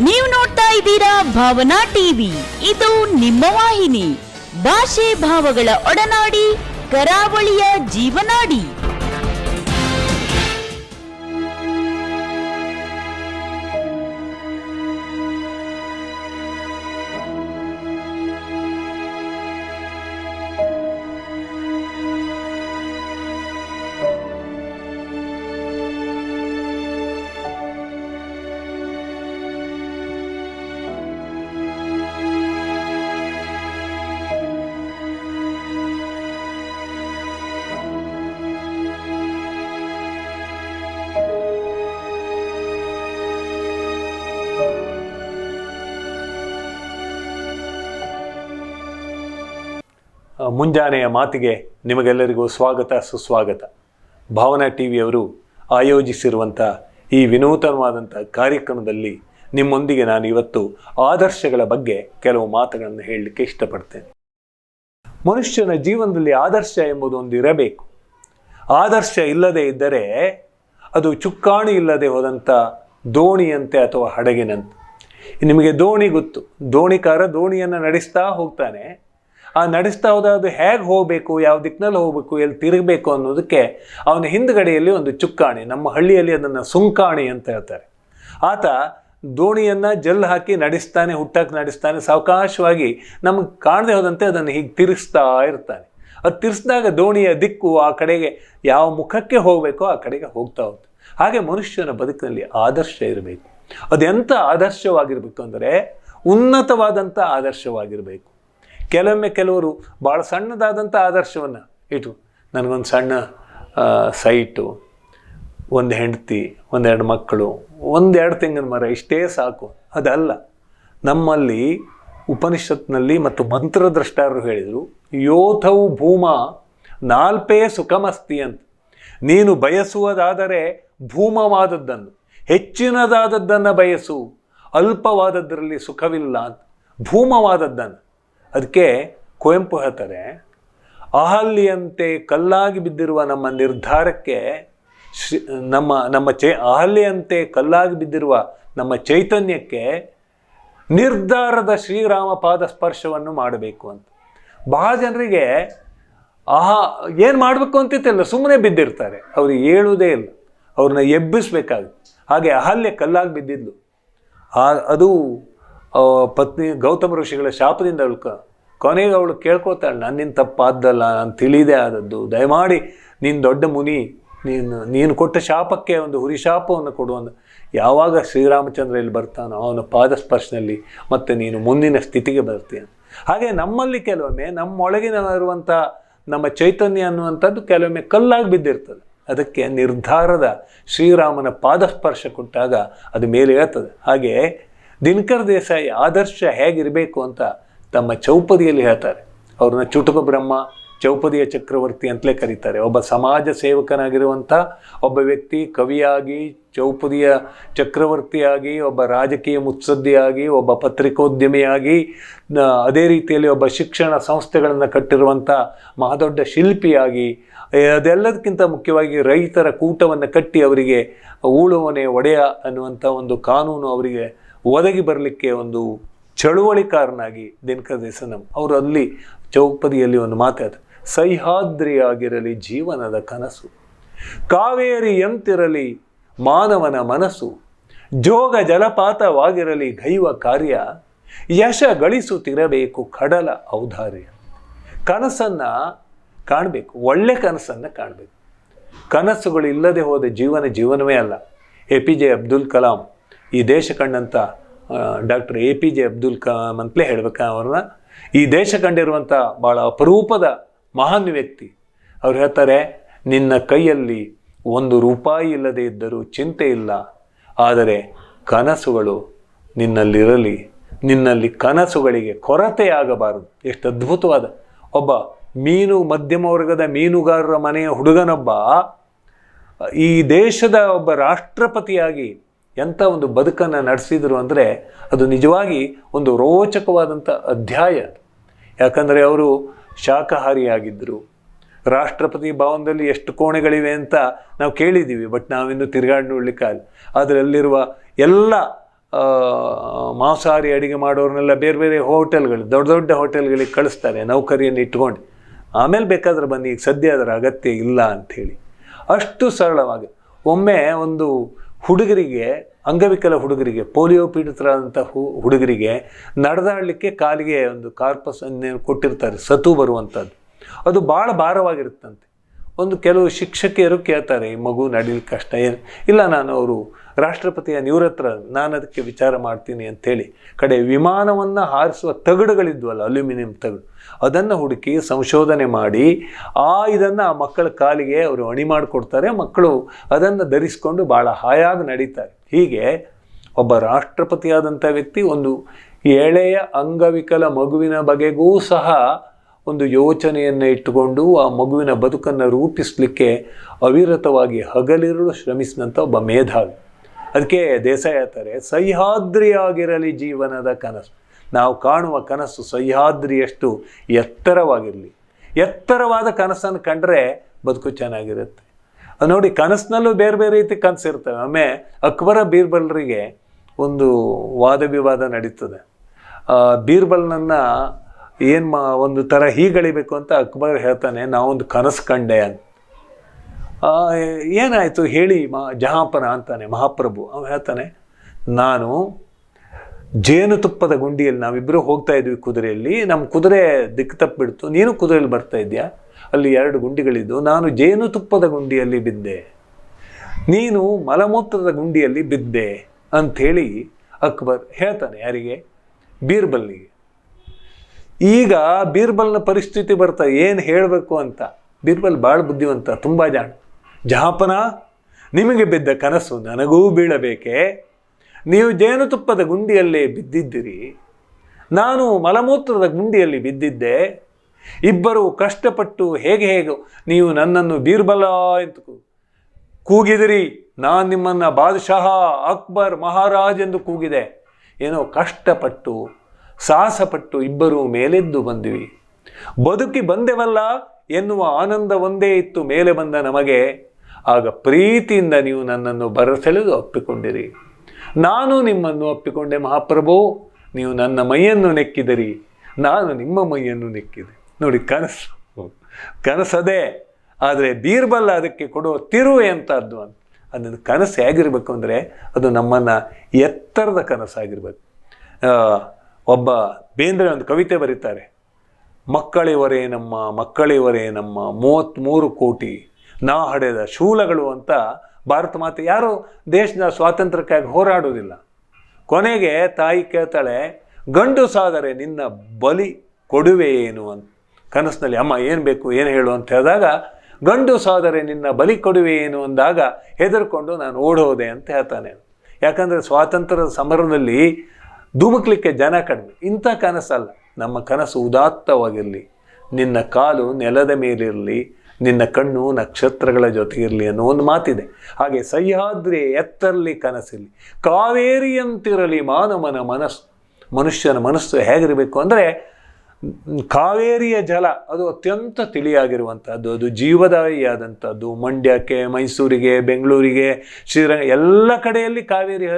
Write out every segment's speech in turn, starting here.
ನೀವು ನೋಡ್ತಾ ಇದ್ದೀರಾ ಭಾವನಾ ಟಿವಿ. ಇದು ನಿಮ್ಮ ವಾಹಿನಿ. ಭಾಷೆ ಭಾವಗಳ ಒಡನಾಡಿ ಕರಾವಳಿಯ ಜೀವನಾಡಿ. ಮುಂಜಾನೆಯ ಮಾತಿಗೆ ನಿಮಗೆಲ್ಲರಿಗೂ ಸ್ವಾಗತ, ಸುಸ್ವಾಗತ. ಭಾವನಾ ಟಿ ವಿಯವರು ಆಯೋಜಿಸಿರುವಂಥ ಈ ವಿನೂತನವಾದಂಥ ಕಾರ್ಯಕ್ರಮದಲ್ಲಿ ನಿಮ್ಮೊಂದಿಗೆ ನಾನು ಇವತ್ತು ಆದರ್ಶಗಳ ಬಗ್ಗೆ ಕೆಲವು ಮಾತುಗಳನ್ನು ಹೇಳಲಿಕ್ಕೆ ಇಷ್ಟಪಡ್ತೇನೆ. ಮನುಷ್ಯನ ಜೀವನದಲ್ಲಿ ಆದರ್ಶ ಎಂಬುದು ಒಂದು ಇರಬೇಕು. ಆದರ್ಶ ಇಲ್ಲದೆ ಇದ್ದರೆ ಅದು ಚುಕ್ಕಾಣಿ ಇಲ್ಲದೆ ಹೋದಂಥ ದೋಣಿಯಂತೆ ಅಥವಾ ಹಡಗಿನಂತೆ. ನಿಮಗೆ ದೋಣಿ ಗೊತ್ತು, ದೋಣಿಕಾರ ದೋಣಿಯನ್ನು ನಡೆಸ್ತಾ ಹೋಗ್ತಾನೆ. ಆ ನಡೆಸ್ತಾ ಹೋದ ಅದು ಹೇಗೆ ಹೋಗಬೇಕು, ಯಾವ ದಿಕ್ಕಿನಲ್ಲಿ ಹೋಗಬೇಕು, ಎಲ್ಲಿ ತಿರುಗಬೇಕು ಅನ್ನೋದಕ್ಕೆ ಅವನ ಹಿಂದ್ಗಡೆಯಲ್ಲಿ ಒಂದು ಚುಕ್ಕಾಣಿ, ನಮ್ಮ ಹಳ್ಳಿಯಲ್ಲಿ ಅದನ್ನು ಸುಂಕಾಣಿ ಅಂತ ಹೇಳ್ತಾರೆ. ಆತ ದೋಣಿಯನ್ನು ಜಲ್ ಹಾಕಿ ನಡೆಸ್ತಾನೆ, ಹುಟ್ಟಾಕಿ ನಡೆಸ್ತಾನೆ, ಸಾವಕಾಶವಾಗಿ ನಮಗೆ ಕಾಣದೇ ಹೋದಂತೆ ಅದನ್ನು ಹೀಗೆ ತಿರುಗಿಸ್ತಾ ಇರ್ತಾನೆ. ಅದು ತಿರ್ಸಿದಾಗ ದೋಣಿಯ ದಿಕ್ಕು ಆ ಕಡೆಗೆ ಯಾವ ಮುಖಕ್ಕೆ ಹೋಗಬೇಕೋ ಆ ಕಡೆಗೆ ಹೋಗ್ತಾ ಹೋಗುತ್ತೆ ಹಾಗೆ ಮನುಷ್ಯನ ಬದುಕಿನಲ್ಲಿ ಆದರ್ಶ ಇರಬೇಕು. ಅದೆಂಥ ಆದರ್ಶವಾಗಿರಬೇಕು ಅಂದರೆ ಉನ್ನತವಾದಂಥ ಆದರ್ಶವಾಗಿರಬೇಕು. ಕೆಲವೊಮ್ಮೆ ಕೆಲವರು ಭಾಳ ಸಣ್ಣದಾದಂಥ ಆದರ್ಶವನ್ನು ಇಟ್ಟು ನನಗೊಂದು ಸಣ್ಣ ಸೈಟು, ಒಂದು ಹೆಂಡತಿ, ಒಂದೆರಡು ಮಕ್ಕಳು, ಒಂದೆರಡು ತೆಂಗಿನ ಮರ, ಇಷ್ಟೇ ಸಾಕು. ಅದಲ್ಲ, ನಮ್ಮಲ್ಲಿ ಉಪನಿಷತ್ನಲ್ಲಿ ಮತ್ತು ಮಂತ್ರದ್ರಷ್ಟಾರರು ಹೇಳಿದರು ಯೋಥವು ಭೂಮ ನಾಲ್ಪೇ ಸುಖಮಸ್ತಿ ಅಂತ. ನೀನು ಬಯಸುವುದಾದರೆ ಭೂಮವಾದದ್ದನ್ನು, ಹೆಚ್ಚಿನದಾದದ್ದನ್ನು ಬಯಸು ಅಲ್ಪವಾದದ್ದರಲ್ಲಿ ಸುಖವಿಲ್ಲ ಅಂತ. ಭೂಮವಾದದ್ದನ್ನು. ಅದಕ್ಕೆ ಕುವೆಂಪು ಹೇಳ್ತಾರೆ, ಅಹಲ್ಯಂತೆ ಕಲ್ಲಾಗಿ ಬಿದ್ದಿರುವ ನಮ್ಮ ನಿರ್ಧಾರಕ್ಕೆ ನಮ್ಮ ನಮ್ಮ ಚೈ, ಅಹಲ್ಯಂತೆ ಕಲ್ಲಾಗಿ ಬಿದ್ದಿರುವ ನಮ್ಮ ಚೈತನ್ಯಕ್ಕೆ ನಿರ್ಧಾರದ ಶ್ರೀರಾಮ ಪಾದ ಸ್ಪರ್ಶವನ್ನು ಮಾಡಬೇಕು ಅಂತ. ಬಹಳ ಜನರಿಗೆ, ಆಹಾ, ಏನು ಮಾಡಬೇಕು ಅಂತಿತ್ತಲ್ಲ ಸುಮ್ಮನೆ ಬಿದ್ದಿರ್ತಾರೆ. ಅವ್ರಿಗೆ ಹೇಳುವುದೇ ಇಲ್ಲ. ಅವ್ರನ್ನ ಎಬ್ಬಿಸ್ಬೇಕಾಗುತ್ತೆ. ಹಾಗೆ ಅಹಲ್ಯ ಕಲ್ಲಾಗಿ ಬಿದ್ದಿದ್ದು ಆ, ಅದು ಪತ್ನಿ ಗೌತಮ ಋಷಿಗಳ ಶಾಪದಿಂದ ಅವಳು ಕೊನೆಗೆ ಅವಳು ಕೇಳ್ಕೊತಾಳೆ, ನನ್ನಿಂದ ತಪ್ಪಾದ್ದಲ್ಲ, ನಾನು ತಿಳಿದೇ ಆದದ್ದು. ದಯಮಾಡಿ, ನೀನು ದೊಡ್ಡ ಮುನಿ, ನೀನು ನೀನು ಕೊಟ್ಟ ಶಾಪಕ್ಕೆ ಒಂದು ಹುರಿ ಶಾಪವನ್ನು ಕೊಡುವಂತ ಯಾವಾಗ ಶ್ರೀರಾಮಚಂದ್ರ ಇಲ್ಲಿ ಬರ್ತಾನೋ, ಅವನ ಪಾದಸ್ಪರ್ಶನಲ್ಲಿ ಮತ್ತು ನೀನು ಮುಂದಿನ ಸ್ಥಿತಿಗೆ ಬರ್ತೀಯ ಹಾಗೆ ನಮ್ಮಲ್ಲಿ ಕೆಲವೊಮ್ಮೆ, ನಮ್ಮೊಳಗಿನ ಇರುವಂಥ ನಮ್ಮ ಚೈತನ್ಯ ಅನ್ನುವಂಥದ್ದು ಕೆಲವೊಮ್ಮೆ ಕಲ್ಲಾಗಿ ಬಿದ್ದಿರ್ತದೆ. ಅದಕ್ಕೆ ನಿರ್ಧಾರದ ಶ್ರೀರಾಮನ ಪಾದಸ್ಪರ್ಶ ಕೊಟ್ಟಾಗ ಅದು ಮೇಲೆ ಹೇಳ್ತದೆ ಹಾಗೆ ದಿನಕರ್ ದೇಸಾಯಿ ಆದರ್ಶ ಹೇಗಿರಬೇಕು ಅಂತ ತಮ್ಮ ಚೌಪದಿಯಲ್ಲಿ ಹೇಳ್ತಾರೆ. ಅವ್ರನ್ನ ಚುಟುಕ ಬ್ರಹ್ಮ ಚೌಪದಿಯ ಚಕ್ರವರ್ತಿ ಅಂತಲೇ ಕರೀತಾರೆ. ಒಬ್ಬ ಸಮಾಜ ಸೇವಕನಾಗಿರುವಂಥ, ಒಬ್ಬ ವ್ಯಕ್ತಿ ಕವಿಯಾಗಿ, ಚೌಪದಿಯ ಚಕ್ರವರ್ತಿಯಾಗಿ, ಒಬ್ಬ ರಾಜಕೀಯ ಮುತ್ಸದ್ದಿಯಾಗಿ, ಒಬ್ಬ ಪತ್ರಿಕೋದ್ಯಮಿಯಾಗಿ ಅದೇ ರೀತಿಯಲ್ಲಿ ಒಬ್ಬ ಶಿಕ್ಷಣ ಸಂಸ್ಥೆಗಳನ್ನು ಕಟ್ಟಿರುವಂಥ ಮಹಾದೊಡ್ಡ ಶಿಲ್ಪಿಯಾಗಿ ಅದೆಲ್ಲದಕ್ಕಿಂತ ಮುಖ್ಯವಾಗಿ ರೈತರ ಕೂಟವನ್ನು ಕಟ್ಟಿ ಅವರಿಗೆ ಊಳುವನೆ ಒಡೆಯ ಅನ್ನುವಂಥ ಒಂದು ಕಾನೂನು ಅವರಿಗೆ ಒದಗಿ ಬರಲಿಕ್ಕೆ ಒಂದು ಚಳುವಳಿಕಾರನಾಗಿ ದಿನಕರ್ ದೇಸನಂ ಅವರು ಅಲ್ಲಿ ಚೌಪದಿಯಲ್ಲಿ ಒಂದು ಮಾತಾಡ ಸಹ್ಯಾದ್ರಿಯಾಗಿರಲಿ ಜೀವನದ ಕನಸು. ಕಾವೇರಿಯಂತಿರಲಿ ಮಾನವನ ಮನಸ್ಸು. ಜೋಗ ಜಲಪಾತವಾಗಿರಲಿ ಗೈವ ಕಾರ್ಯ. ಯಶ ಗಳಿಸುತ್ತಿರಬೇಕು ಕಡಲ ಔದಾರ್ಯ. ಕನಸನ್ನು ಕಾಣಬೇಕು. ಒಳ್ಳೆ ಕನಸನ್ನು ಕಾಣಬೇಕು. ಕನಸುಗಳು ಇಲ್ಲದೆ ಹೋದ ಜೀವನ ಜೀವನವೇ ಅಲ್ಲ. A P J Abdul Kalam ಈ ದೇಶ ಕಂಡಂಥ doctor A P J Abdul Kalam ಅಂತಲೇ ಹೇಳ್ಬೇಕು ಅವ್ರನ್ನ. ಈ ದೇಶ ಕಂಡಿರುವಂಥ ಭಾಳ ಅಪರೂಪದ ಮಹಾನ್ ವ್ಯಕ್ತಿ. ಅವ್ರು ಹೇಳ್ತಾರೆ, ನಿನ್ನ ಕೈಯಲ್ಲಿ ಒಂದು ರೂಪಾಯಿ ಇಲ್ಲದೆ ಇದ್ದರೂ ಚಿಂತೆ ಇಲ್ಲ. ಆದರೆ ಕನಸುಗಳು ನಿನ್ನಲ್ಲಿರಲಿ. ನಿನ್ನಲ್ಲಿ ಕನಸುಗಳಿಗೆ ಕೊರತೆಯಾಗಬಾರದು. ಎಷ್ಟು ಅದ್ಭುತವಾದ. ಒಬ್ಬ ಮೀನು, ಮಧ್ಯಮ ವರ್ಗದ ಮೀನುಗಾರರ ಮನೆಯ ಹುಡುಗನೊಬ್ಬ, ಈ ದೇಶದ ಒಬ್ಬ ರಾಷ್ಟ್ರಪತಿಯಾಗಿ ಎಂಥ ಒಂದು ಬದುಕನ್ನು ನಡೆಸಿದರು ಅಂದರೆ ಅದು ನಿಜವಾಗಿ ಒಂದು ರೋಚಕವಾದಂಥ ಅಧ್ಯಾಯ. ಯಾಕಂದರೆ ಅವರು ಶಾಖಾಹಾರಿಯಾಗಿದ್ದರು ರಾಷ್ಟ್ರಪತಿ ಭವನದಲ್ಲಿ ಎಷ್ಟು ಕೋಣೆಗಳಿವೆ ಅಂತ ನಾವು ಕೇಳಿದ್ದೀವಿ ಬಟ್ ನಾವಿನ್ನು ತಿರುಗಾಡಿ ನೋಡ್ಲಿಕ್ಕಾಗಲ್ಲ ಅದರಲ್ಲಿರುವ ಎಲ್ಲ ಮಾಂಸಾಹಾರಿ ಅಡುಗೆ ಮಾಡೋರನ್ನೆಲ್ಲ ಬೇರೆ ಬೇರೆ ಹೋಟೆಲ್ಗಳು, ದೊಡ್ಡ ದೊಡ್ಡ ಹೋಟೆಲ್ಗಳಿಗೆ ಕಳಿಸ್ತಾರೆ, ನೌಕರಿಯನ್ನು ಇಟ್ಕೊಂಡು. ಆಮೇಲೆ ಬೇಕಾದ್ರೆ ಬನ್ನಿ, ಈಗ ಸದ್ಯ ಅದರ ಅಗತ್ಯ ಇಲ್ಲ ಅಂಥೇಳಿ. ಅಷ್ಟು ಸರಳವಾಗಿ. ಒಮ್ಮೆ ಒಂದು ಹುಡುಗರಿಗೆ, ಅಂಗವಿಕಲ ಹುಡುಗರಿಗೆ, ಪೋಲಿಯೋ ಪೀಡಿತರಾದಂಥ ಹು, ಹುಡುಗರಿಗೆ ನಡೆದಾಡಲಿಕ್ಕೆ ಕಾಲಿಗೆ ಒಂದು ಕಾರ್ಪಸ್ ಕೊಟ್ಟಿರ್ತಾರೆ, ಸತು ಬರುವಂಥದ್ದು. ಅದು ಭಾಳ ಭಾರವಾಗಿರುತ್ತಂತೆ. ಒಂದು ಕೆಲವು ಶಿಕ್ಷಕಿಯರು ಕೇಳ್ತಾರೆ, ಈ ಮಗು ನಡೀಲಿಕ್ಕೆ ಕಷ್ಟ, ಏನು? ಇಲ್ಲ, ನಾನು ಅವರು ರಾಷ್ಟ್ರಪತಿಯ ನಿವೃತ್ತರ ನಾನು ಅದಕ್ಕೆ ವಿಚಾರ ಮಾಡ್ತೀನಿ ಅಂಥೇಳಿ ಕಡೆ ವಿಮಾನವನ್ನು ಹಾರಿಸುವ ತಗಡುಗಳಿದ್ವಲ್ಲ, ಅಲ್ಯೂಮಿನಿಯಂ ತಗಡು. ಅದನ್ನು ಹುಡುಕಿ ಸಂಶೋಧನೆ ಮಾಡಿ, ಆ ಇದನ್ನು ಆ ಮಕ್ಕಳ ಕಾಲಿಗೆ ಅವರು ಅಣಿ ಮಾಡಿಕೊಡ್ತಾರೆ, ಮಕ್ಕಳು ಅದನ್ನು ಧರಿಸಿಕೊಂಡು ಭಾಳ ಹಾಯಾಗಿ ನಡೀತಾರೆ. ಹೀಗೆ ಒಬ್ಬ ರಾಷ್ಟ್ರಪತಿಯಾದಂಥ ವ್ಯಕ್ತಿ ಒಂದು ಎಳೆಯ ಅಂಗವಿಕಲ ಮಗುವಿನ ಬಗೆಗೂ ಸಹ ಒಂದು ಯೋಚನೆಯನ್ನು ಇಟ್ಟುಕೊಂಡು ಆ ಮಗುವಿನ ಬದುಕನ್ನು ರೂಪಿಸಲಿಕ್ಕೆ ಅವಿರತವಾಗಿ ಹಗಲಿರುಳು ಶ್ರಮಿಸಿದಂಥ ಒಬ್ಬ ಮೇಧಾವಿ. ಅದಕ್ಕೆ ದೇಸಾಯಿ ಹೇಳ್ತಾರೆ, ಸಹ್ಯಾದ್ರಿಯಾಗಿರಲಿ ಜೀವನದ ಕನಸು. ನಾವು ಕಾಣುವ ಕನಸು ಸಹ್ಯಾದ್ರಿಯಷ್ಟು ಎತ್ತರವಾಗಿರಲಿ. ಎತ್ತರವಾದ ಕನಸನ್ನು ಕಂಡ್ರೆ ಬದುಕು ಚೆನ್ನಾಗಿರುತ್ತೆ. ನೋಡಿ, ಕನಸಿನಲ್ಲೂ ಬೇರೆ ಬೇರೆ ರೀತಿ ಕನಸಿರ್ತವೆ. ಒಮ್ಮೆ ಅಕ್ಬರ ಬೀರ್ಬಲ್ರಿಗೆ ಒಂದು ವಾದ ವಿವಾದ ನಡೀತದೆ ಬೀರ್ಬಲ್ನನ್ನು ಏನು ಮಾ, ಒಂದು ಥರ ಹೀಗಳಿಬೇಕು ಅಂತ ಅಕ್ಬರ್ ಹೇಳ್ತಾನೆ, ನಾವೊಂದು ಕನಸು ಕಂಡೆ ಅಂತ. ಏನಾಯಿತು ಹೇಳಿ ಮಾ, ಜಹಾಪನ ಅಂತಾನೆ, ಮಹಾಪ್ರಭು. ಅವ ಹೇಳ್ತಾನೆ, ನಾನು ಜೇನುತುಪ್ಪದ ಗುಂಡಿಯಲ್ಲಿ ನಾವಿಬ್ಬರು ಹೋಗ್ತಾ ಇದ್ವಿ ಕುದುರೆಯಲ್ಲಿ. ನಮ್ಮ ಕುದುರೆ ದಿಕ್ಕು ತಪ್ಪಿಬಿಡ್ತು. ನೀನು ಕುದುರೆಯಲ್ಲಿ ಬರ್ತಾ ಇದೆಯಾ ಅಲ್ಲಿ ಎರಡು ಗುಂಡಿಗಳಿದ್ದು. ನಾನು ಜೇನುತುಪ್ಪದ ಗುಂಡಿಯಲ್ಲಿ ಬಿದ್ದೆ. ನೀನು ಮಲಮೂತ್ರದ ಗುಂಡಿಯಲ್ಲಿ ಬಿದ್ದೆ. ಅಂಥೇಳಿ ಅಕ್ಬರ್ ಹೇಳ್ತಾನೆ ಯಾರಿಗೆ? ಬೀರ್ಬಲ್ಲಿಗೆ ಈಗ ಬೀರ್ಬಲ್ನ ಪರಿಸ್ಥಿತಿ ಬರ್ತಾ, ಏನು ಹೇಳಬೇಕು ಅಂತ. ಬೀರ್ಬಲ್ ಭಾಳ ಬುದ್ಧಿವಂತ, ತುಂಬ ಜಾಣ. ಜಹಾಪನ ನಿಮಗೆ ಬಿದ್ದ ಕನಸು ನನಗೂ ಬೀಳಬೇಕೆ? ನೀವು ಜೇನುತುಪ್ಪದ ಗುಂಡಿಯಲ್ಲೇ ಬಿದ್ದಿದ್ದಿರಿ. ನಾನು ಮಲಮೂತ್ರದ ಗುಂಡಿಯಲ್ಲಿ ಬಿದ್ದಿದ್ದೆ. ಇಬ್ಬರು ಕಷ್ಟಪಟ್ಟು ಹೇಗೆ ಹೇಗೆ, ನೀವು ನನ್ನನ್ನು ಬೀರ್ಬಲ ಎಂದು ಕೂಗಿದಿರಿ. ನಾನು ನಿಮ್ಮನ್ನು ಬಾದಶಾಹ ಅಕ್ಬರ್ ಮಹಾರಾಜ್ ಎಂದು ಕೂಗಿದೆ. ಏನೋ ಕಷ್ಟಪಟ್ಟು, ಸಾಹಸಪಟ್ಟು ಇಬ್ಬರೂ ಮೇಲೆದ್ದು ಬಂದಿವಿ. ಬದುಕಿ ಬಂದೆವಲ್ಲ ಎನ್ನುವ ಆನಂದ ಒಂದೇ ಇತ್ತು ಮೇಲೆ ಬಂದ ನಮಗೆ. ಆಗ ಪ್ರೀತಿಯಿಂದ ನೀವು ನನ್ನನ್ನು ಬರಸೆಳೆದು ಅಪ್ಪಿಕೊಂಡಿರಿ ನಾನು ನಿಮ್ಮನ್ನು ಅಪ್ಪಿಕೊಂಡೆ ಮಹಾಪ್ರಭು, ನೀವು ನನ್ನ ಮೈಯನ್ನು ನೆಕ್ಕಿದಿರಿ. ನಾನು ನಿಮ್ಮ ಮೈಯನ್ನು ನೆಕ್ಕಿದೆ. ನೋಡಿ ಕನಸು. ಕನಸದೇ, ಆದರೆ ಬೀರ್ಬಲ್ ಅದಕ್ಕೆ ಕೊಡುವ ತಿರು ಎಂಥದ್ದು ಅಂತ. ಅದನ್ನು ಕನಸು ಹೇಗಿರಬೇಕು ಅಂದರೆ, ಅದು ನಮ್ಮನ್ನು ಎತ್ತರದ ಕನಸಾಗಿರ್ಬೇಕು. ಒಬ್ಬ ಬೇಂದ್ರೆ ಒಂದು ಕವಿತೆ ಬರೀತಾರೆ. ಮಕ್ಕಳಿವರೇ ನಮ್ಮ ಮಕ್ಕಳಿವರೇ ನಮ್ಮ ಮೂವತ್ತ್ಮೂರು ಕೋಟಿ. ನಾ ಹಡೆದ ಶೂಲಗಳು ಅಂತ ಭಾರತ ಮಾತೆ ಯಾರು ದೇಶದ ಸ್ವಾತಂತ್ರ್ಯಕ್ಕಾಗಿ ಹೋರಾಡೋದಿಲ್ಲ ಕೊನೆಗೆ ತಾಯಿ ಕೇಳ್ತಾಳೆ, ಗಂಡು ಸಾದರೆ ನಿನ್ನ ಬಲಿ ಕೊಡುವೆ ಏನು ಅಂತ. ಕನಸಿನಲ್ಲಿ, ಅಮ್ಮ, ಏನು ಬೇಕು, ಏನು ಹೇಳು? ಅಂತ ಹೇಳಿದಾಗ, ಗಂಡು ಸಾದರೆ ನಿನ್ನ ಬಲಿ ಕೊಡುವೆ ಏನು? ಅಂದಾಗ, ಹೆದರ್ಕೊಂಡು ನಾನು ಓಡೋದೆ ಅಂತ ಹೇಳ್ತಾನೆ. ಯಾಕಂದರೆ ಸ್ವಾತಂತ್ರ್ಯದ ಸಮರದಲ್ಲಿ ಧುಮುಕ್ಲಿಕ್ಕೆ ಜನ ಕಡಿಮೆ. ಇಂಥ ಕನಸಲ್ಲ. ನಮ್ಮ ಕನಸು ಉದಾತ್ತವಾಗಿರಲಿ. ನಿನ್ನ ಕಾಲು ನೆಲದ ಮೇಲಿರಲಿ. ನಿನ್ನ ಕಣ್ಣು ನಕ್ಷತ್ರಗಳ ಜೊತೆಗಿರಲಿ ಅನ್ನೋ ಒಂದು ಮಾತಿದೆ. ಹಾಗೆ ಸಹ್ಯಾದ್ರಿ ಎತ್ತರಲಿ ಕನಸಿರಲಿ, ಕಾವೇರಿಯಂತಿರಲಿ ಮಾನವನ ಮನಸ್ಸು ಮನುಷ್ಯನ ಮನಸ್ಸು ಹೇಗಿರಬೇಕು ಅಂದರೆ, ಕಾವೇರಿಯ ಜಲ ಅದು ಅತ್ಯಂತ ತಿಳಿಯಾಗಿರುವಂಥದ್ದು ಅದು ಜೀವದಾಯಿಯಾದಂಥದ್ದು ಮಂಡ್ಯಕ್ಕೆ, ಮೈಸೂರಿಗೆ, ಬೆಂಗಳೂರಿಗೆ ಶ್ರೀರಂಗ ಎಲ್ಲ ಕಡೆಯಲ್ಲಿ ಕಾವೇರಿ,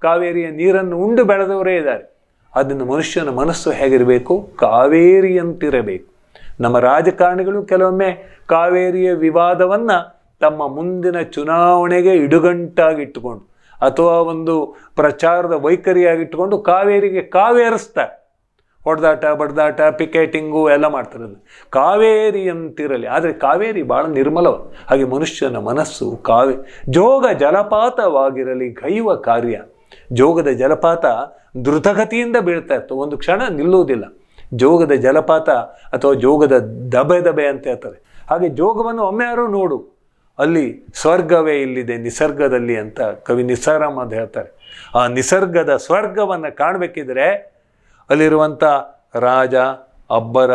ಕಾವೇರಿಯ ನೀರನ್ನು ಉಂಡು ಬೆಳೆದವರೇ ಇದ್ದಾರೆ. ಅದನ್ನು ಮನುಷ್ಯನ ಮನಸ್ಸು ಹೇಗಿರಬೇಕು? ಕಾವೇರಿಯಂತಿರಬೇಕು. ನಮ್ಮ ರಾಜಕಾರಣಿಗಳು ಕೆಲವೊಮ್ಮೆ ಕಾವೇರಿಯ ವಿವಾದವನ್ನು ತಮ್ಮ ಮುಂದಿನ ಚುನಾವಣೆಗೆ ಇಡುಗಂಟಾಗಿಟ್ಟುಕೊಂಡು ಅಥವಾ ಒಂದು ಪ್ರಚಾರದ ವೈಖರಿಯಾಗಿಟ್ಟುಕೊಂಡು ಕಾವೇರಿಗೆ ಕಾವೇರಿಸ್ತಾರೆ. ಹೊಡೆದಾಟ, ಬಡ್ದಾಟ, ಪಿಕೆಟಿಂಗು ಎಲ್ಲ ಮಾಡ್ತಾರೆ. ಕಾವೇರಿ ಅಂತಿರಲಿ, ಆದರೆ ಕಾವೇರಿ ಭಾಳ ನಿರ್ಮಲವ. ಹಾಗೆ ಮನುಷ್ಯನ ಮನಸ್ಸು ಕಾವೇ, ಜೋಗ ಜಲಪಾತವಾಗಿರಲಿ ಗೈವ ಕಾರ್ಯ. ಜೋಗದ ಜಲಪಾತ ದ್ರುತಗತಿಯಿಂದ ಬೀಳ್ತಾ ಇತ್ತು. ಒಂದು ಕ್ಷಣ ನಿಲ್ಲುವುದಿಲ್ಲ. ಜೋಗದ ಜಲಪಾತ ಅಥವಾ ಜೋಗದ ದಬೆ ದಬೆ ಅಂತ ಹೇಳ್ತಾರೆ. ಹಾಗೆ ಜೋಗವನ್ನು ಒಮ್ಮೆ ಯಾರು ನೋಡು, ಅಲ್ಲಿ ಸ್ವರ್ಗವೇ ಇಲ್ಲಿದೆ, ನಿಸರ್ಗದಲ್ಲಿ ಅಂತ ಕವಿ ನಿಸಾರಾಮ್ ಅಂತ ಹೇಳ್ತಾರೆ. ಆ ನಿಸರ್ಗದ ಸ್ವರ್ಗವನ್ನು ಕಾಣಬೇಕಿದ್ರೆ ಅಲ್ಲಿರುವಂಥ ರಾಜ, ಅಬ್ಬರ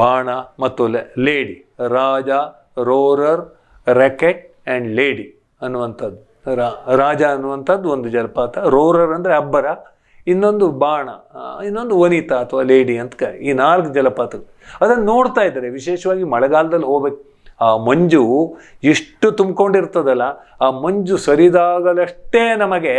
ಬಾಣ ಮತ್ತು lady. Raja, roarer rocket and lady ಅನ್ನುವಂಥದ್ದು. ರಾಜ ಅನ್ನುವಂಥದ್ದು ಒಂದು ಜಲಪಾತ, ರೋರರ್ ಅಂದರೆ ಅಬ್ಬರ ಇನ್ನೊಂದು ಬಾಣ ಇನ್ನೊಂದು ವನಿತಾ ಅಥವಾ ಲೇಡಿ ಅಂತ ಈ ನಾಲ್ಕು ಜಲಪಾತಗಳು. ಅದನ್ನು ನೋಡ್ತಾ ಇದ್ದಾರೆ. ವಿಶೇಷವಾಗಿ ಮಳೆಗಾಲದಲ್ಲಿ ಹೋಗ್ಬೇಕು. ಆ ಮಂಜು ಎಷ್ಟು ತುಂಬಿಕೊಂಡಿರ್ತದಲ್ಲ, ಆ ಮಂಜು ಸರಿದಾಗಲಷ್ಟೇ ನಮಗೆ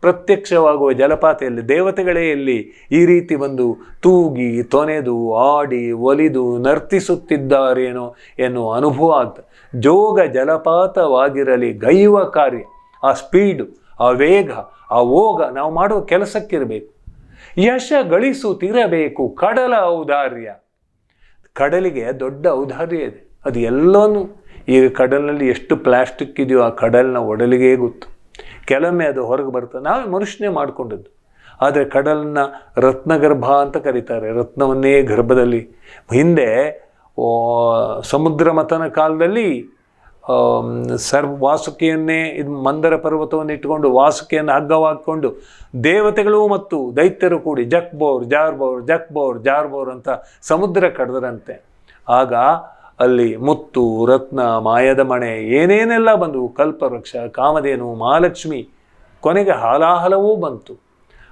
ಪ್ರತ್ಯಕ್ಷವಾಗುವ ಜಲಪಾತ ಎಲ್ಲಿ ದೇವತೆಗಳೇ ಇಲ್ಲಿ ಈ ರೀತಿ ಬಂದು ತೂಗಿ, ತೊನೆದು, ಆಡಿ, ಒಲಿದು, ನರ್ತಿಸುತ್ತಿದ್ದಾರೇನೋ ಎನ್ನುವ ಅನುಭವ ಆಗ್ತದೆ ಜೋಗ ಜಲಪಾತವಾಗಿರಲಿ, ಗೈವ ಕಾರ್ಯ. ಆ ಸ್ಪೀಡು ಆ ವೇಗ, ಆ ಓಗ ನಾವು ಮಾಡುವ ಕೆಲಸಕ್ಕಿರಬೇಕು. ಯಶ ಗಳಿಸುತ್ತಿರಬೇಕು ಕಡಲ ಔದಾರ್ಯ. ಕಡಲಿಗೆ ದೊಡ್ಡ ಔದಾರ್ಯ ಇದೆ. ಅದು ಎಲ್ಲೋನು ಈಗ ಕಡಲಿನಲ್ಲಿ ಎಷ್ಟು ಪ್ಲಾಸ್ಟಿಕ್ ಇದೆಯೋ ಆ ಕಡಲಿನ ಒಡಲಿಗೆ ಗೊತ್ತು. ಕೆಲವೊಮ್ಮೆ ಅದು ಹೊರಗೆ ಬರ್ತದೆ ನಾವೇ ಮನುಷ್ಯನೇ ಮಾಡಿಕೊಂಡದ್ದು. ಆದರೆ ಕಡಲನ್ನ ರತ್ನಗರ್ಭ ಅಂತ ಕರೀತಾರೆ. ರತ್ನವನ್ನೇ ಗರ್ಭದಲ್ಲಿ. ಹಿಂದೆ ಸಮುದ್ರ ಮತನ ಕಾಲದಲ್ಲಿ ಆಮ್, ಸರ್ ವಾಸುಕಿಯನ್ನೇ ಇದು ಮಂದರ ಪರ್ವತವನ್ನು ಇಟ್ಟುಕೊಂಡು ವಾಸುಕಿಯನ್ನು ಹಗ್ಗವಾಕೊಂಡು ದೇವತೆಗಳು ಮತ್ತು ದೈತ್ಯರು ಕೂಡಿ ಜಕ್ಬೋರ್ ಜಾರ್ಬೋರ್ ಜಕ್ಬೋರ್ ಜಾರ್ಬೋರ್ ಅಂತ ಸಮುದ್ರ ಕಡ್ದರಂತೆ. ಆಗ ಅಲ್ಲಿ ಮುತ್ತು ರತ್ನ ಮಾಯದ ಮಣೆ ಏನೇನೆಲ್ಲ ಬಂದವು ಕಲ್ಪವೃಕ್ಷ ಕಾಮಧೇನು ಮಹಾಲಕ್ಷ್ಮಿ ಕೊನೆಗೆ ಹಾಲಾಹಲವೂ ಬಂತು.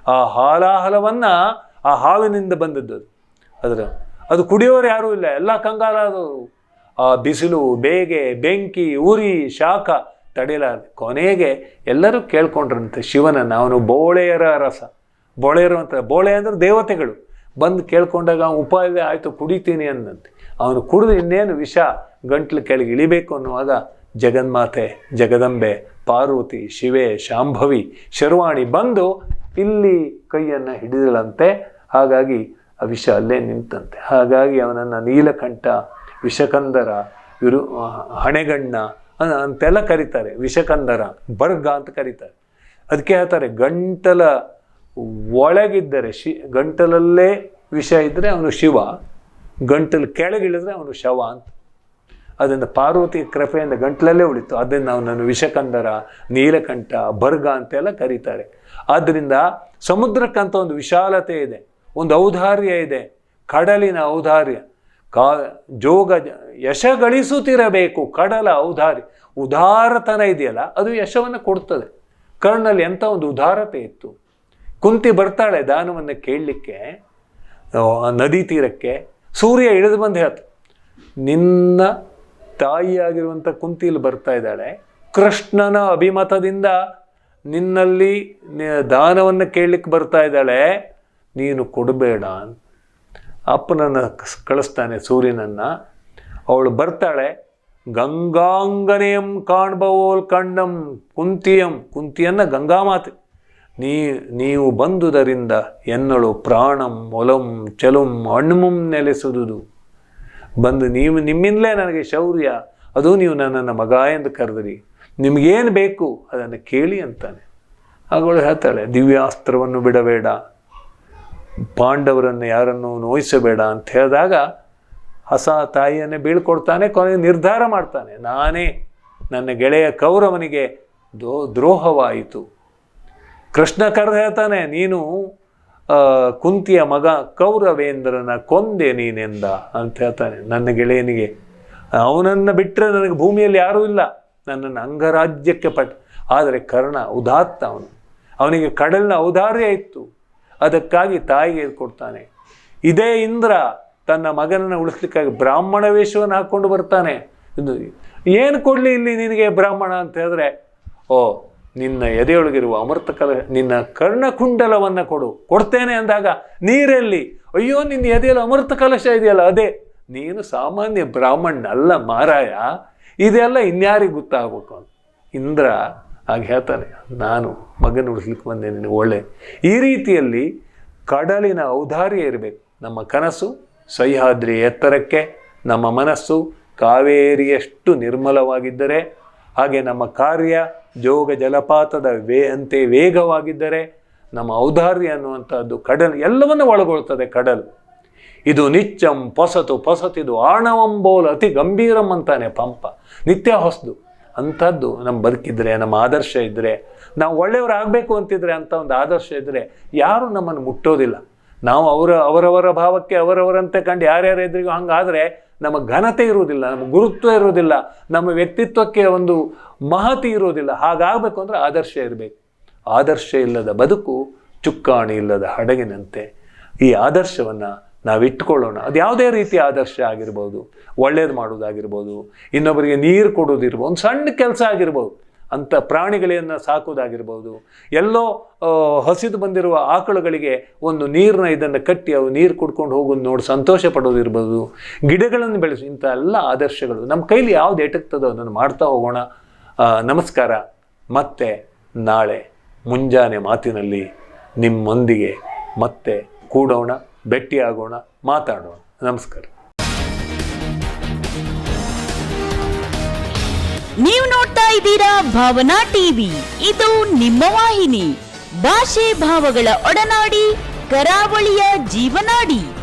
ಆ ಹಾಲಾಹಲವನ್ನು ಆ ಹಾವಿನಿಂದ ಬಂದದ್ದು ಅದು. ಅದರ ಅದು ಕುಡಿಯೋರು ಯಾರೂ ಇಲ್ಲ ಎಲ್ಲ ಕಂಗಾಲಾದವರು. ಆ ಬಿಸಿಲು, ಬೇಗೆ, ಬೆಂಕಿ, ಉರಿ, ಶಾಖ ತಡೆಯಲಾರದೆ ಕೊನೆಗೆ ಎಲ್ಲರೂ ಕೇಳ್ಕೊಂಡ್ರಂತೆ ಶಿವನನ್ನು, ಅವನು ಬೋಳೆಯರ ರಸ. ಬೋಳೆಯರು ಅಂತ ಬೋಳೆ ಅಂದರೆ ದೇವತೆಗಳು. ಬಂದು ಕೇಳ್ಕೊಂಡಾಗ ಉಪಾಯವೇ ಆಯಿತು, ಕುಡಿತೀನಿ ಅಂದಂತೆ ಅವನು ಕುಡಿದು ಇನ್ನೇನು ವಿಷ ಗಂಟ್ಲು ಕೆಳಗೆ ಇಳಿಬೇಕು ಅನ್ನುವಾಗ, ಜಗನ್ಮಾತೆ, ಜಗದಂಬೆ, ಪಾರ್ವತಿ, ಶಿವೆ, ಶಾಂಭವಿ, ಶರ್ವಾಣಿ ಬಂದು ಇಲ್ಲಿ ಕೈಯನ್ನು ಹಿಡಿದಳಂತೆ. ಹಾಗಾಗಿ ಆ ವಿಷ ಅಲ್ಲೇ ನಿಂತಂತೆ. ಹಾಗಾಗಿ ಅವನನ್ನು ನೀಲಕಂಠ ವಿಷಕಂದರ ಇವರು ಹಣೆಗಣ್ಣ ಅಂತೆಲ್ಲ ಕರೀತಾರೆ. ವಿಷಕಂದರ, ಬರ್ಗ ಅಂತ ಕರೀತಾರೆ. ಅದಕ್ಕೆ ಹೇಳ್ತಾರೆ, ಗಂಟಲ ಒಳಗಿದ್ದರೆ ಶಿ, ಗಂಟಲಲ್ಲೇ ವಿಷ ಇದ್ದರೆ ಅವನು ಶಿವ, ಗಂಟಲು ಕೆಳಗಿಳಿದ್ರೆ ಅವನು ಶವ ಅಂತ. ಅದರಿಂದ ಪಾರ್ವತಿ ಕೃಪೆಯಿಂದ ಗಂಟಲಲ್ಲೇ ಉಳಿತು. ಅದರಿಂದ ಅವನನ್ನು ವಿಷಕಂದರ, ನೀಲಕಂಠ, ಬರ್ಗ ಅಂತೆಲ್ಲ ಕರೀತಾರೆ. ಆದ್ದರಿಂದ ಸಮುದ್ರಕ್ಕಂತ ಒಂದು ವಿಶಾಲತೆ ಇದೆ. ಒಂದು ಔದಾರ್ಯ ಇದೆ. ಕಡಲಿನ ಔದಾರ್ಯ. ಕಾ ಜೋಗ ಯಶ ಗಳಿಸುತ್ತಿರಬೇಕು ಕಡಲ ಔದಾರಿ. ಉದಾರತನ ಇದೆಯಲ್ಲ, ಅದು ಯಶವನ್ನು ಕೊಡ್ತದೆ. ಕರ್ಣಲ್ಲಿ ಎಂಥ ಒಂದು ಉದಾರತೆ ಇತ್ತು. ಕುಂತಿ ಬರ್ತಾಳೆ ದಾನವನ್ನು ಕೇಳಲಿಕ್ಕೆ ನದಿ ತೀರಕ್ಕೆ. ಸೂರ್ಯ ಇಳಿದು ಬಂದು ಹೇಳ್ತ ನಿನ್ನ ತಾಯಿಯಾಗಿರುವಂಥ ಕುಂತಿಲಿ ಬರ್ತಾ ಇದ್ದಾಳೆ. ಕೃಷ್ಣನ ಅಭಿಮತದಿಂದ ನಿನ್ನಲ್ಲಿ ದಾನವನ್ನು ಕೇಳಲಿಕ್ಕೆ ಬರ್ತಾ ಇದ್ದಾಳೆ. ನೀನು ಕೊಡಬೇಡ ಅಂತ. ಅಪ್ಪನನ್ನು ಕಳಿಸ್ತಾನೆ ಸೂರ್ಯನನ್ನು. ಅವಳು ಬರ್ತಾಳೆ, ಗಂಗಾಂಗನೆಯಂ ಕಾಣ್ಬವೋಲ್ ಕಂಡಂ ಕುಂತಿಯಂ. ಕುಂತಿಯನ್ನ ಗಂಗಾಮಾತೆ ನೀ, ನೀವು ಬಂದುದರಿಂದ ಎನ್ನಳು ಪ್ರಾಣಂ ಒಲಂ ಚಲುಂ ಅಣ್ಮುಂ ನೆಲೆಸುವುದು ಬಂದು ನೀವು, ನಿಮ್ಮಿಂದಲೇ ನನಗೆ ಶೌರ್ಯ. ಅದು ನೀವು ನನ್ನನ್ನು ಮಗ ಎಂದು ಕರೆದ್ರಿ. ನಿಮಗೇನು ಬೇಕು ಅದನ್ನು ಕೇಳಿ ಅಂತಾನೆ. ಅವಳು ಹೇಳ್ತಾಳೆ, ದಿವ್ಯಾಸ್ತ್ರವನ್ನು ಬಿಡಬೇಡ. ಪಾಂಡವರನ್ನು ಯಾರನ್ನು ನೋಯಿಸಬೇಡ ಅಂತ ಹೇಳಿದಾಗ ಹೊಸ ತಾಯಿಯನ್ನೇ ಬೀಳ್ಕೊಡ್ತಾನೆ, ಕೊನೆಗೆ ನಿರ್ಧಾರ ಮಾಡ್ತಾನೆ, ನಾನೇ ನನ್ನ ಗೆಳೆಯ ಕೌರವನಿಗೆ ದೋ, ದ್ರೋಹವಾಯಿತು. ಕೃಷ್ಣ ಕರೆದು ಹೇಳ್ತಾನೆ, ನೀನು ಕುಂತಿಯ ಮಗ ಕೌರವೇಂದ್ರನ ಕೊಂದೆ ನೀನೆಂದ ಅಂತ ಹೇಳ್ತಾನೆ, ನನ್ನ ಗೆಳೆಯನಿಗೆ. ಅವನನ್ನು ಬಿಟ್ಟರೆ ನನಗೆ ಭೂಮಿಯಲ್ಲಿ ಯಾರೂ ಇಲ್ಲ, ನನ್ನನ್ನು ಅಂಗರಾಜ್ಯಕ್ಕೆ ಪಟ್, ಆದರೆ ಕರ್ಣ, ಉದಾತ್ತ ಅವನು. ಅವನಿಗೆ ಕಡಲಿನ ಔದಾರ್ಯ ಇತ್ತು. ಅದಕ್ಕಾಗಿ ತಾಯಿಗೆ ಕೊಡ್ತಾನೆ. ಇದೇ ಇಂದ್ರ ತನ್ನ ಮಗನನ್ನು ಉಳಿಸ್ಲಿಕ್ಕಾಗಿ ಬ್ರಾಹ್ಮಣ ವೇಷವನ್ನು ಹಾಕ್ಕೊಂಡು ಬರ್ತಾನೆ. ಏನು ಕೊಡಲಿ ಇಲ್ಲಿ ನಿನಗೆ ಬ್ರಾಹ್ಮಣ ಅಂತ ಹೇಳಿದ್ರೆ, ಓ, ನಿನ್ನ ಎದೆಯೊಳಗಿರುವ ಅಮೃತ ಕಲ ನಿನ್ನ ಕರ್ಣಕುಂಡಲವನ್ನು ಕೊಡು. ಕೊಡ್ತೇನೆ ಅಂದಾಗ ನೀರೆಲ್ಲಿ? ಅಯ್ಯೋ, ನಿನ್ನ ಎದೆಯಲ್ಲಿ ಅಮೃತ ಕಲಶ ಇದೆಯಲ್ಲ? ಅದೇ, ನೀನು ಸಾಮಾನ್ಯ ಬ್ರಾಹ್ಮಣ ಅಲ್ಲ ಮಾರಾಯ. ಇದೆಲ್ಲ ಇನ್ಯಾರಿಗೆ ಗೊತ್ತಾಗಬೇಕು ಅಂತ. ಇಂದ್ರ ಹಾಗೆ ಹೇಳ್ತಾನೆ, ನಾನು ಮಗನ ಉಳಿಸ್ಲಿಕ್ಕೆ ಬಂದೆ, ನಿನಗೆ ಒಳ್ಳೆ. ಈ ರೀತಿಯಲ್ಲಿ ಕಡಲಿನ ಔದಾರ್ಯ ಇರಬೇಕು ನಮ್ಮ ಕನಸು ಸಹ್ಯಾದ್ರಿ ಎತ್ತರಕ್ಕೆ, ನಮ್ಮ ಮನಸ್ಸು ಕಾವೇರಿಯಷ್ಟು ನಿರ್ಮಲವಾಗಿದ್ದರೆ, ಹಾಗೆ ನಮ್ಮ ಕಾರ್ಯ ಜೋಗ ಜಲಪಾತದ ವೇ, ಅಂತೆ ವೇಗವಾಗಿದ್ದರೆ, ನಮ್ಮ ಔದಾರ್ಯ ಅನ್ನುವಂಥದ್ದು ಕಡಲ್ ಎಲ್ಲವನ್ನು ಒಳಗೊಳ್ತದೆ ಕಡಲು. ಇದು ನಿಚ್ಚಂ ಪೊಸತು ಪೊಸತಿದು ಆಣವಂಬೋಲ್ ಅತಿ ಗಂಭೀರಂ ಅಂತಾನೆ ಪಂಪ. ನಿತ್ಯ ಹೊಸದು ಅಂಥದ್ದು ನಮ್ಮ ಬದುಕಿದ್ರೆ ನಮ್ಮ ಆದರ್ಶ ಇದ್ದರೆ ನಾವು ಒಳ್ಳೆಯವರಾಗಬೇಕು ಅಂತಿದ್ರೆ ಅಂತ ಒಂದು ಆದರ್ಶ ಇದ್ದರೆ ಯಾರೂ ನಮ್ಮನ್ನು ಮುಟ್ಟೋದಿಲ್ಲ. ನಾವು ಅವರ, ಅವರವರ ಭಾವಕ್ಕೆ ಅವರವರಂತೆ ಕಂಡು ಯಾರ್ಯಾರು ಇದ್ರಿಗೂ ಹಂಗಾದರೆ ನಮ್ಮ ಘನತೆ ಇರುವುದಿಲ್ಲ ನಮ್ಮ ಗುರುತ್ವ ಇರುವುದಿಲ್ಲ, ನಮ್ಮ ವ್ಯಕ್ತಿತ್ವಕ್ಕೆ ಒಂದು ಮಹತಿ ಇರುವುದಿಲ್ಲ. ಹಾಗಾಗಬೇಕು ಅಂದರೆ ಆದರ್ಶ ಇರಬೇಕು. ಆದರ್ಶ ಇಲ್ಲದ ಬದುಕು, ಚುಕ್ಕಾಣಿ ಇಲ್ಲದ ಹಡಗಿನಂತೆ. ಈ ಆದರ್ಶವನ್ನು ನಾವು ಇಟ್ಕೊಳ್ಳೋಣ ಅದು ಯಾವುದೇ ರೀತಿಯ ಆದರ್ಶ ಆಗಿರ್ಬೋದು, ಒಳ್ಳೇದು ಮಾಡೋದಾಗಿರ್ಬೋದು ಇನ್ನೊಬ್ಬರಿಗೆ ನೀರು ಕೊಡೋದಿರ್ಬೋದು ಒಂದು ಸಣ್ಣ ಕೆಲಸ ಆಗಿರ್ಬೋದು ಅಂಥ ಪ್ರಾಣಿಗಳನ್ನು ಸಾಕೋದಾಗಿರ್ಬೋದು ಎಲ್ಲೋ ಹಸಿದು ಬಂದಿರುವ ಆಕಳುಗಳಿಗೆ ಒಂದು ನೀರನ್ನ ಇದನ್ನು ಕಟ್ಟಿ ಅವು ನೀರು ಕುಡ್ಕೊಂಡು ಹೋಗೋದು ನೋಡಿ ಸಂತೋಷ ಪಡೋದಿರ್ಬೋದು. ಗಿಡಗಳನ್ನು ಬೆಳೆಸಿ, ಇಂಥ ಎಲ್ಲ ಆದರ್ಶಗಳು. ನಮ್ಮ ಕೈಲಿ ಯಾವ್ದು ಎಟಕ್ತದೋ ಅದನ್ನು ಮಾಡ್ತಾ ಹೋಗೋಣ. ನಮಸ್ಕಾರ. ಮತ್ತೆ ನಾಳೆ ಮುಂಜಾನೆ ಮಾತಿನಲ್ಲಿ ನಿಮ್ಮೊಂದಿಗೆ ಮತ್ತೆ ಕೂಡೋಣ. ಭೇಟಿಯಾಗೋಣ, ಮಾತಾಡೋಣ. ನಮಸ್ಕಾರ. ನೀವು ನೋಡ್ತಾ ಇದ್ದೀರಾ ಭಾವನಾ ಟಿವಿ ಇದು ನಿಮ್ಮ ವಾಹಿನಿ. ಭಾಷೆ ಭಾವಗಳ ಒಡನಾಡಿ, ಕರಾವಳಿಯ ಜೀವನಾಡಿ.